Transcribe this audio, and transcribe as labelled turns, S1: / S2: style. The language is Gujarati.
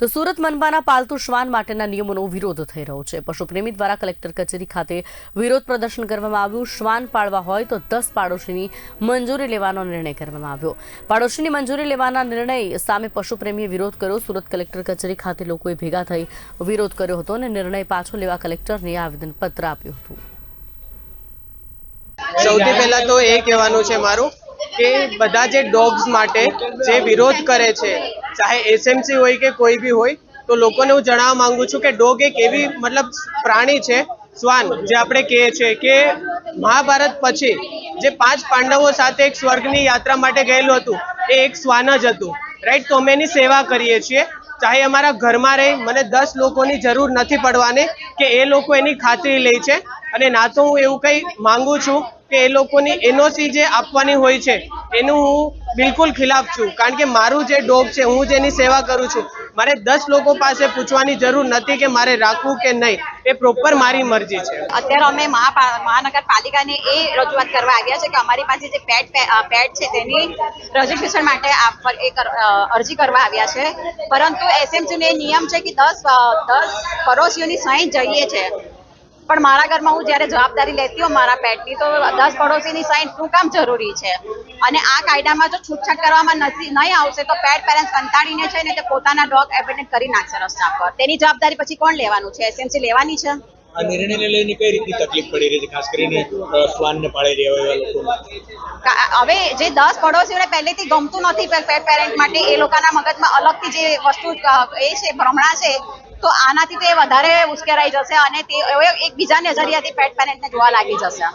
S1: તો સુરત મનપાના પાલતુ શ્વાન માટેના નિયમોનો વિરોધ થઈ રહ્યો છે. પશુપ્રેમી દ્વારા કલેક્ટર કચેરી ખાતે વિરોધ પ્રદર્શન કરવામાં આવ્યું. શ્વાન પાળવા હોય તો દસ પાડોશીની મંજૂરી લેવાનો નિર્ણય કરવામાં આવ્યો. પાડોશીની મંજૂરી લેવાના નિર્ણય સામે પશુપ્રેમીએ વિરોધ કર્યો. સુરત કલેક્ટર કચેરી ખાતે લોકોએ ભેગા થઈ વિરોધ કર્યો હતો અને નિર્ણય પાછો લેવા કલેક્ટરને આવેદનપત્ર આપ્યું હતું.
S2: સૌથી પહેલા તો એ કહેવાનું છે મારું કે બધા જે ડોગ્સ માટે જે વિરોધ કરે છે ચાહે એસએમસી હોય કે કોઈ બી હોય, તો લોકોને હું જણાવવા માંગુ છું કે ડોગ એક એવી મતલબ પ્રાણી છે, શ્વાન, જે આપણે કહીએ છીએ કે મહાભારત પછી જે પાંચ પાંડવો સાથે એક સ્વર્ગની યાત્રા માટે ગયેલું હતું, એ એક શ્વાન જ હતું. રાઈટ તો અમે એની સેવા કરીએ છીએ. ચાહે અમારા ઘરમાં રહી, મને દસ લોકોની જરૂર નથી પડવાની કે એ લોકો એની ખાતરી લે છે. અને ના તો હું એવું કંઈ માંગુ છું કે એ લોકોની એનઓસી જે આપવાની હોય છે, એનું હું બિલકુલ ખિલાફ છું. કારણ કે મારું જે ડોગ છે, હું જેની સેવા કરું છું. મારે દસ લોકો પાસે પૂછવાની જરૂર નથી કે મારે રાખવું કે નહીં. એ પ્રોપર મારી મરજી છે.
S3: અત્યારે અમે મહાનગરપાલિકાને એ રજૂઆત કરવા આવ્યા છે કે અમારી પાસે જે પેટ પેટ છે, તેની રજીસ્ટ્રેશન માટે અરજી કરવા આવ્યા છે. પરંતુ એસએમસીનો એ નિયમ છે કે દસ દસ પડોશીઓની સહી જઈએ છે. પણ મારા ઘરમાં હું જ્યારે જવાબદારી લેતી હોઉં મારા પેટની તો દસ પડોશીની સાઈન શું કામ જરૂરી છે? અને આ કાયદામાં જો છૂટછાટ કરવામાં નથી નહીં આવશે તો પેટ પેરેન્ટ્સ કંટાળીને છે ને તે પોતાના ડોગ એબેન્ડન કરી નાખશે રસ્તા પર. તેની જવાબદારી પછી કોણ લેવાનું છે? એસએમસી લેવાની છે?
S4: આ નિર્ણયને લઈને કઈ રીતની તકલીફ પડી રહી છે ખાસ કરીને શ્વાનને પાળી રહ્યા હોય એવા
S3: હવે જે દસ પડોશીઓને પહેલેથી ગમતું નથી પેટ પેરેન્ટ માટે એ લોકોના મગજમાં અલગથી જે વસ્તુ એ છે ભ્રમણા છે તો આનાથી તે વધારે ઉશ્કેરાઈ જશે અને તે એકબીજા નજરિયાથી પેટ પેરેન્ટને જોવા લાગી જશે.